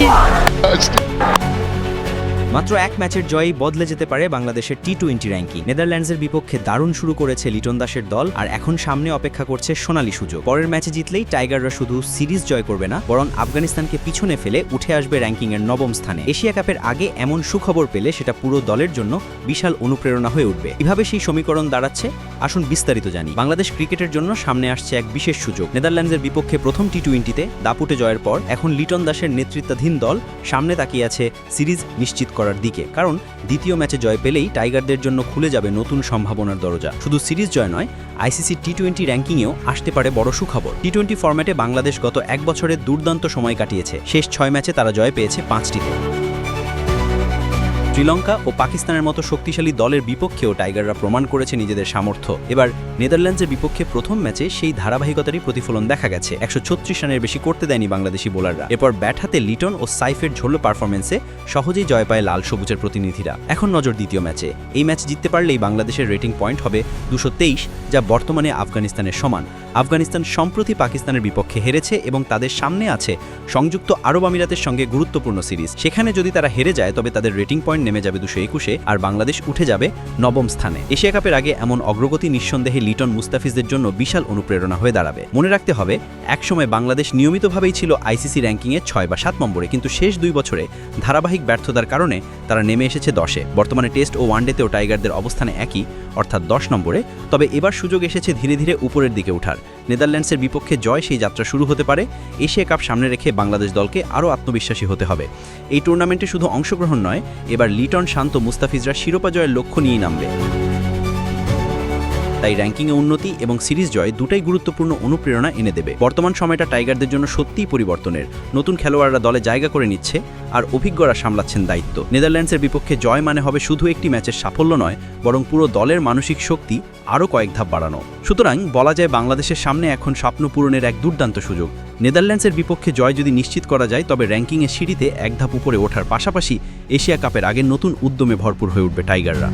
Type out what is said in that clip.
Let's go. মাত্র এক ম্যাচের জয়ই বদলে যেতে পারে বাংলাদেশের টি টোয়েন্টি র্যাঙ্কিং নেদারল্যান্ডসের বিপক্ষে দারুণ শুরু করেছে লিটন দাসের দল, আর এখন সামনে অপেক্ষা করছে সোনালী সুযোগ। পরের ম্যাচে জিতলেই টাইগাররা শুধু সিরিজ জয় করবে না, বরং আফগানিস্তানকে পিছনে ফেলে উঠে আসবে র্যাঙ্কিংয়ের নবম স্থানে। এশিয়া কাপের আগে এমন সুখবর পেলে সেটা পুরো দলের জন্য বিশাল অনুপ্রেরণা হয়ে উঠবে। এভাবে সেই সমীকরণ দাঁড়াচ্ছে? আসুন বিস্তারিত জানি। বাংলাদেশ ক্রিকেটের জন্য সামনে আসছে এক বিশেষ সুযোগ। নেদারল্যান্ডসের বিপক্ষে প্রথম টি টোয়েন্টিতে দাপুটে জয়ের পর, এখন লিটন দাসের নেতৃত্বাধীন দল, সামনে তাকিয়ে আছে সিরিজ নিশ্চিত করার দিকে, কারণ দ্বিতীয় ম্যাচে জয় পেলেই টাইগারদের জন্য খুলে যাবে নতুন সম্ভাবনার দরজা। শুধু সিরিজ জয় নয়, আইসিসি টি টোয়েন্টি র্যাঙ্কিংয়েও আসতে পারে বড় সুখবর। টি টোয়েন্টি ফরম্যাটে বাংলাদেশ গত এক বছরের দুর্দান্ত সময় কাটিয়েছে। শেষ ছয় ম্যাচে তারা জয় পেয়েছে পাঁচটিতে। শ্রীলঙ্কা ও পাকিস্তানের মতো শক্তিশালী দলের বিপক্ষেও টাইগাররা প্রমাণ করেছে নিজেদের সামর্থ্য। এবার নেদারল্যান্ডসের বিপক্ষে প্রথম ম্যাচে সেই ধারাবাহিকতারই প্রতিফলন দেখা গেছে। একশো ছত্রিশ রানের বেশি করতে দেয়নি বাংলাদেশি বোলাররা। এরপর ব্যাট হাতে লিটন ও সাইফের ঝোলো পারফরমেন্সে সহজেই জয় পায় লাল সবুজের প্রতিনিধিরা। এখন নজর দ্বিতীয় ম্যাচে। এই ম্যাচ জিততে পারলেই বাংলাদেশের রেটিং পয়েন্ট হবে দুশো যা বর্তমানে আফগানিস্তানের সমান। আফগানিস্তান সম্প্রতি পাকিস্তানের বিপক্ষে হেরেছে এবং তাদের সামনে আছে সংযুক্ত আরব আমিরাতের সঙ্গে গুরুত্বপূর্ণ সিরিজ। সেখানে যদি তারা হেরে যায়, তবে তাদের রেটিং পয়েন্ট নেমে যাবে দুশো একুশে আর বাংলাদেশ উঠে যাবে নবম স্থানে। এশিয়া কাপের আগে এমন অগ্রগতি নিঃসন্দেহে লিটন মুস্তাফিজদের জন্য বিশাল অনুপ্রেরণা হয়ে দাঁড়াবে। মনে রাখতে হবে, একসময় বাংলাদেশ নিয়মিতভাবেই ছিল আইসিসি র্যাঙ্কিংয়ে ছয় বা সাত নম্বরে, কিন্তু শেষ দুই বছরে ধারাবাহিক ব্যর্থতার কারণে তারা নেমে এসেছে দশে। বর্তমানে টেস্ট ও ওয়ানডেতেও টাইগারদের অবস্থানে একই, অর্থাৎ দশ নম্বরে। তবে এবার সুযোগ এসেছে ধীরে ধীরে উপরের দিকে ওঠার। নেদারল্যান্ডসের বিপক্ষে জয় সেই যাত্রা শুরু হতে পারে। এশিয়া কাপ সামনে রেখে বাংলাদেশ দলকে আরও আত্মবিশ্বাসী হতে হবে। এই টুর্নামেন্টে শুধু অংশগ্রহণ নয়, এবার লিটন শান্ত মুস্তাফিজরা শিরোপা জয়ের লক্ষ্য নিয়েই নামবে। তাই র্যাঙ্কিংয়ে উন্নতি এবং সিরিজ জয় দুটাই গুরুত্বপূর্ণ অনুপ্রেরণা এনে দেবে। বর্তমান সময়টা টাইগারদের জন্য সত্যিই পরিবর্তনের। নতুন খেলোয়াড়রা দলে জায়গা করে নিচ্ছে আর অভিজ্ঞরা সামলাচ্ছেন দায়িত্ব। নেদারল্যান্ডসের বিপক্ষে জয় মানে হবে শুধু একটি ম্যাচের সাফল্য নয়, বরং পুরো দলের মানসিক শক্তি আরও কয়েক ধাপ বাড়ানো। সুতরাং বলা যায় বাংলাদেশের সামনে এখন স্বপ্ন পূরণের এক দুর্দান্ত সুযোগ। নেদারল্যান্ডসের বিপক্ষে জয় যদি নিশ্চিত করা যায়, তবে র্যাঙ্কিংয়ের সিঁড়িতে এক ধাপ উপরে ওঠার পাশাপাশি এশিয়া কাপের আগে নতুন উদ্যমে ভরপুর হয়ে উঠবে টাইগাররা।